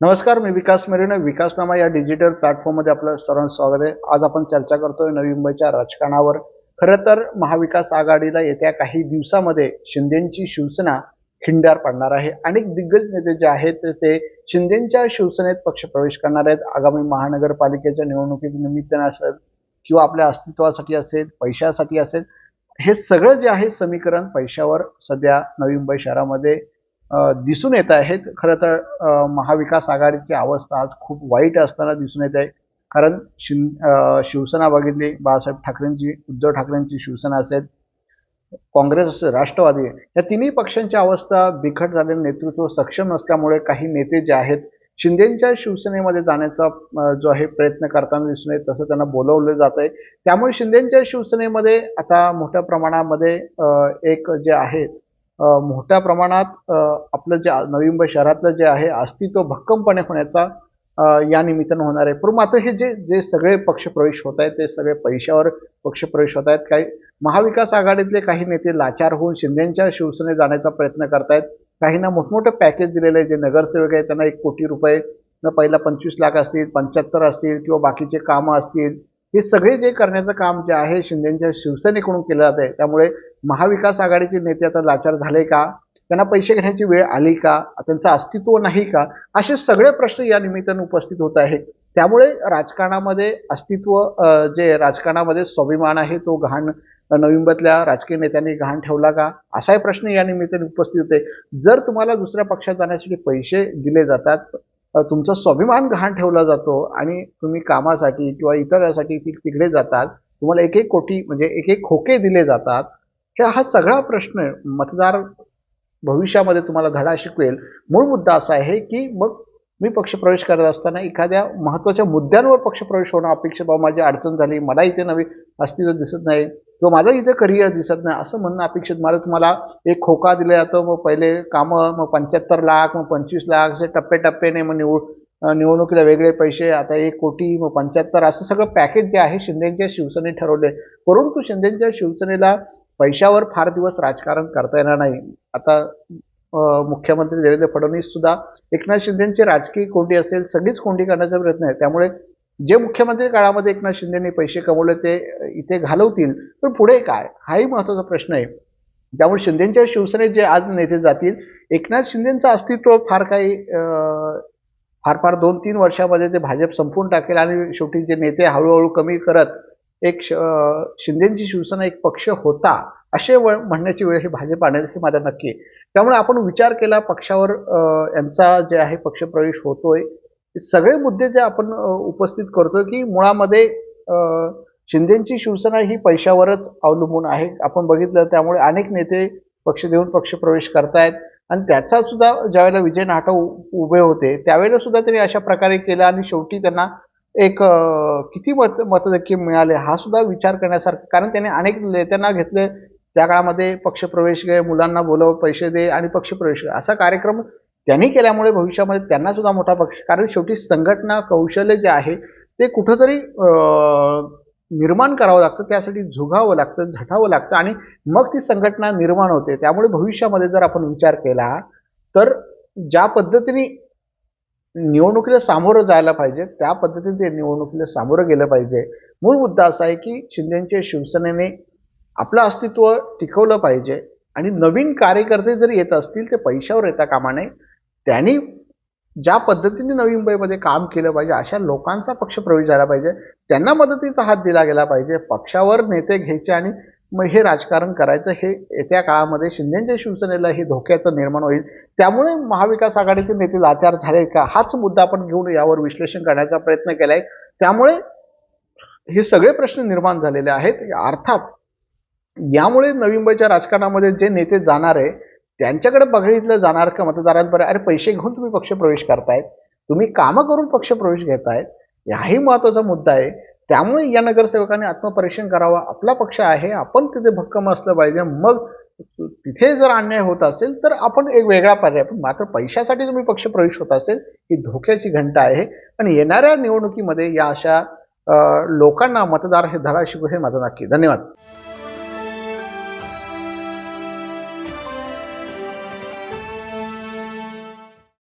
नमस्कार मी विकास मेरेने. विकासनामा या डिजिटल प्लॅटफॉर्ममध्ये आपलं सर्वांचं स्वागत आहे. आज आपण चर्चा करतोय नवी मुंबईच्या राजकारणावर. खरं तर महाविकास आघाडीला येत्या काही दिवसामध्ये शिंदेची शिवसेना खिंडार पडणार आहे. अनेक दिग्गज नेते जे आहेत ते शिंदेच्या शिवसेनेत पक्षप्रवेश करणार आहेत. आगामी महानगरपालिकेच्या निवडणुकी निमित्तानं असेल किंवा आपल्या अस्तित्वासाठी असेल पैशासाठी असेल हे सगळं जे आहे समीकरण पैशावर सध्या नवी मुंबई शहरामध्ये दिसून येत आहेत. खरं तर महाविकास आघाडीची अवस्था आज खूप वाईट असताना दिसून येत आहे. कारण शिं शिवसेना बघितली बाळासाहेब ठाकरेंची उद्धव ठाकरेंची शिवसेना असेल काँग्रेस राष्ट्रवादी या तिन्ही पक्षांची अवस्था बिकट झालेलं नेतृत्व सक्षम नसल्यामुळे काही नेते जे आहेत शिंदेच्या शिवसेनेमध्ये जाण्याचा जो आहे प्रयत्न करताना दिसून येत तसं त्यांना बोलवलं जात आहे. त्यामुळे शिंदेच्या शिवसेनेमध्ये आता मोठ्या प्रमाणामध्ये एक जे आहेत मोठ्या प्रमाणात आपलं जे नवी मुंबई शहरातलं जे आहे अस्तित्व भक्कमपणे होण्याचा या निमित्तानं होणार आहे. पण मात्र हे जे जे सगळे पक्षप्रवेश होत आहेत ते सगळे पैशावर पक्षप्रवेश होत आहेत. काही महाविकास आघाडीतले काही नेते लाचार होऊन शिंदेच्या शिवसेनेत जाण्याचा प्रयत्न करतायत. काहींना मोठमोठं पॅकेज दिलेलं आहे जे नगरसेवक आहेत त्यांना एक कोटी रुपये पहिला पंचवीस लाख असतील पंच्याहत्तर असतील किंवा बाकीचे कामं असतील. हे सगळे जे करण्याचं काम जे आहे शिंदेच्या शिवसेनेकडून केलं जात आहे. त्यामुळे महाविकास आघाडीचे नेते आता लाचार झाले का? त्यांना पैसे घेण्याची वेळ आली का? त्यांचं अस्तित्व नाही का? असे सगळे प्रश्न या निमित्तानं उपस्थित होत आहेत. त्यामुळे राजकारणामध्ये अस्तित्व जे राजकारणामध्ये स्वाभिमान आहे तो घाण नोव्हेंबरतल्या राजकीय नेत्यांनी घाण ठेवला का? असाही प्रश्न या निमित्ताने उपस्थित होते. जर तुम्हाला दुसऱ्या पक्षात जाण्यासाठी पैसे दिले जातात तुमचा स्वाभिमान घाण ठेवला जातो आणि तुम्ही कामासाठी किंवा इतरांसाठी तिकडे जातात तुम्हाला एक एक कोटी म्हणजे एक एक खोके दिले जातात हे हा सगळा प्रश्न मतदार भविष्यामध्ये तुम्हाला धडा शिकवेल. मूळ मुद्दा असा आहे की मग मी पक्षप्रवेश करत असताना एखाद्या महत्त्वाच्या मुद्द्यांवर पक्षप्रवेश होणं अपेक्षित बाबा माझी अडचण झाली मला इथे नवी अस्तित्व दिसत नाही किंवा माझं इथे करिअर दिसत नाही असं म्हणणं अपेक्षित. मला तुम्हाला एक खोका दिला जातो. मग पहिले कामं मग पंच्याहत्तर लाख मग पंचवीस लाख असे टप्प्याटप्प्याने मग निवड निवडणुकीला वेगळे पैसे आता एक कोटी मग पंच्याहत्तर असं सगळं पॅकेज जे आहे शिंदेच्या शिवसेने ठरवले. परंतु शिंदेच्या शिवसेनेला पैशावर फार दिवस राजकारण करता येणार नाही. आता मुख्यमंत्री देवेंद्र फडणवीस सुद्धा एकनाथ शिंदेची राजकीय कोंडी असेल सगळीच कोंडी करण्याचा प्रयत्न आहे. त्यामुळे जे मुख्यमंत्री काळामध्ये एकनाथ शिंदेंनी पैसे कमवले ते इथे घालवतील. पण पुढे काय? हाही महत्त्वाचा प्रश्न आहे. त्यामुळे शिंदेच्या शिवसेनेत जे आज नेते जातील एकनाथ शिंदेचं अस्तित्व फार काही फार फार दोन तीन वर्षामध्ये ते भाजप संपवून टाकेल आणि शेवटी जे नेते हळूहळू कमी करत एक श- शिंदेची शिवसेना एक पक्ष होता असे व म्हणण्याची वेळ ही भाजप आणेल हे माझा नक्की. आहे त्यामुळे आपण विचार केला पक्षावर यांचा जे आहे पक्षप्रवेश होतोय. सगळे मुद्दे जे आपण उपस्थित करतोय की मुळामध्ये शिंदेची शिवसेना ही पैशावरच अवलंबून आहे. आपण बघितलं त्यामुळे अनेक नेते पक्ष देऊन पक्षप्रवेश करतायत. आणि त्याचा सुद्धा ज्यावेळेला विजय नाटक उ- उभे होते त्यावेळेला सुद्धा त्यांनी अशा प्रकारे केलं आणि शेवटी त्यांना एक किती मत मतधक्के मिळाले हा सुद्धा विचार करण्यासारखा कारण त्याने अनेक नेत्यांना घेतले. त्या काळामध्ये पक्षप्रवेश घे मुलांना बोलव पैसे दे आणि पक्षप्रवेश घे असा कार्यक्रम त्यांनी केल्यामुळे भविष्यामध्ये त्यांना सुद्धा मोठा पक्ष कारण शेवटी संघटना कौशल्य जे आहे ते कुठंतरी निर्माण करावं लागतं. त्यासाठी झुगावं लागतं झटावं लागतं आणि मग ती संघटना निर्माण होते. त्यामुळे भविष्यामध्ये जर आपण विचार केला तर ज्या पद्धतीने निवडणुकीला सामोरं जायला पाहिजे. त्या पद्धतीने ते निवडणुकीला सामोरं गेलं पाहिजे. मूळ मुद्दा असा आहे की शिंदेंच्या शिवसेनेने आपलं अस्तित्व टिकवलं पाहिजे आणि नवीन कार्यकर्ते जर येत असतील ते पैशावर येता कामा नये. त्यांनी ज्या पद्धतीने नवी मुंबईमध्ये काम केलं पाहिजे अशा लोकांचा पक्ष प्रवेश झाला पाहिजे. त्यांना मदतीचा हात दिला गेला पाहिजे. पक्षावर नेते घ्यायचे आणि मग हे राजकारण करायचं हे येत्या काळामध्ये शिंदेच्या शिवसेनेला हे धोक्याचं निर्माण होईल. त्यामुळे महाविकास आघाडीचे नेते लाचार झाले का? हाच मुद्दा आपण घेऊन यावर विश्लेषण करण्याचा प्रयत्न केलाय. त्यामुळे हे सगळे प्रश्न निर्माण झालेले आहेत. अर्थात यामुळे नवी मुंबईच्या राजकारणामध्ये जे नेते जाणार आहे त्यांच्याकडे बघितलं जाणार का मतदारांपर्यंत? अरे पैसे घेऊन तुम्ही पक्षप्रवेश करतायत. तुम्ही कामं करून पक्षप्रवेश घेतायत. हाही महत्त्वाचा मुद्दा आहे. त्यामुळे या नगरसेवकांनी आत्मपरीक्षण करावा आपला पक्ष आहे आपण तिथे भक्कम असलं पाहिजे मग तिथे जर अन्याय होत असेल तर आपण एक वेगळा पर्याय पण मात्र पैशासाठी तुम्ही पक्षप्रवेश होत असेल ही धोक्याची घंटा आहे. आणि येणाऱ्या निवडणुकीमध्ये या अशा लोकांना मतदार हे धडा शिकू हे माझं नक्की. धन्यवाद.